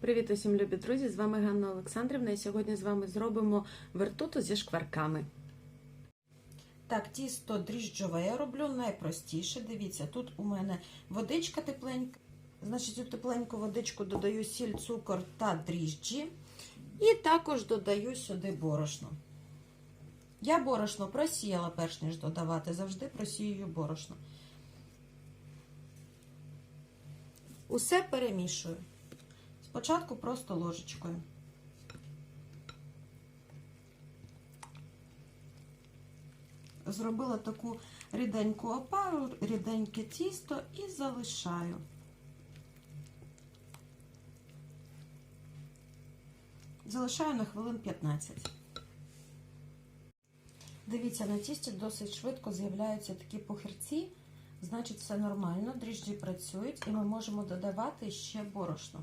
Привіт усім любі друзі! З вами Ганна Олександрівна і сьогодні з вами зробимо вертуту зі шкварками. Так, тісто дріжджове я роблю найпростіше. Дивіться, тут у мене водичка тепленька. Значить, у тепленьку водичку додаю сіль, цукор та дріжджі. І також додаю сюди борошно. Я борошно просіяла, перш ніж додавати, завжди просіюю борошно. Усе перемішую. Спочатку просто ложечкою. Зробила таку ріденьку опару, ріденьке тісто і залишаю. Залишаю на хвилин 15. Дивіться, на тісті досить швидко з'являються такі похирці, значить, все нормально, дріжджі працюють, і ми можемо додавати ще борошно.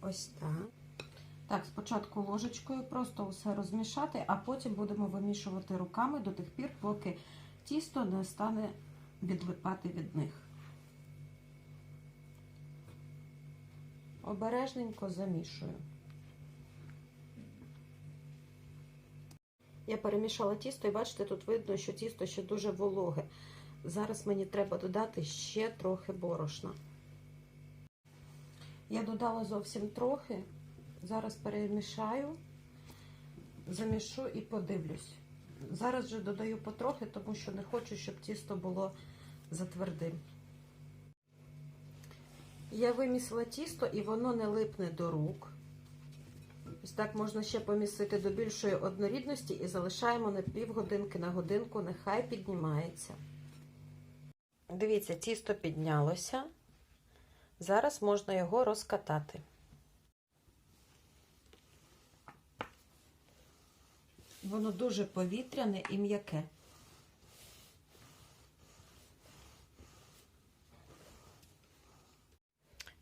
Ось так. Так, спочатку ложечкою просто усе розмішати, а потім будемо вимішувати руками до тих пір, поки тісто не стане відлипати від них. Обережненько замішую. Я перемішала тісто і бачите, тут видно, що тісто ще дуже вологе. Зараз мені треба додати ще трохи борошна. Я додала зовсім трохи. Зараз перемішаю, замішу і подивлюсь. Зараз же додаю потрохи, тому що не хочу, щоб тісто було затвердим. Я вимісила тісто і воно не липне до рук. Ось так можна ще помісити до більшої однорідності і залишаємо на півгодинки на годинку, нехай піднімається. Дивіться, тісто піднялося. Зараз можна його розкатати. Воно дуже повітряне і м'яке.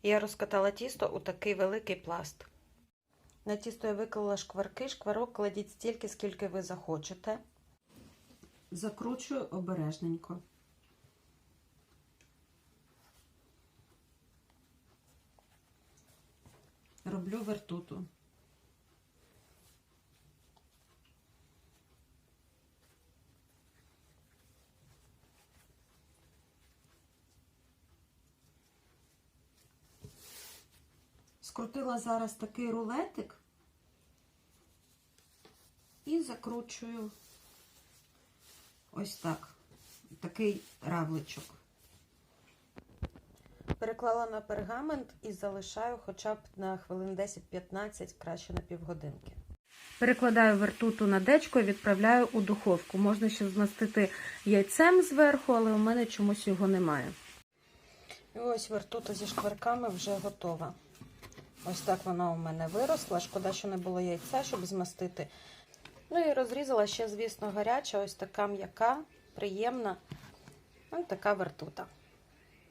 Я розкатала тісто у такий великий пласт. На тісто я виклала шкварки. Шкварок кладіть стільки, скільки ви захочете. Закручую обережненько. Роблю вертуту. Скрутила зараз такий рулетик і закручую ось так, такий равличок. Переклала на пергамент і залишаю хоча б на хвилин 10-15, краще на півгодинки. Перекладаю вертуту на дечко і відправляю у духовку. Можна ще змастити яйцем зверху, але у мене чомусь його немає. І ось вертута зі шкварками вже готова. Ось так вона у мене виросла. Шкода, що не було яйця, щоб змастити. Ну і розрізала ще, звісно, гаряча, ось така м'яка, приємна. Ось така вертута.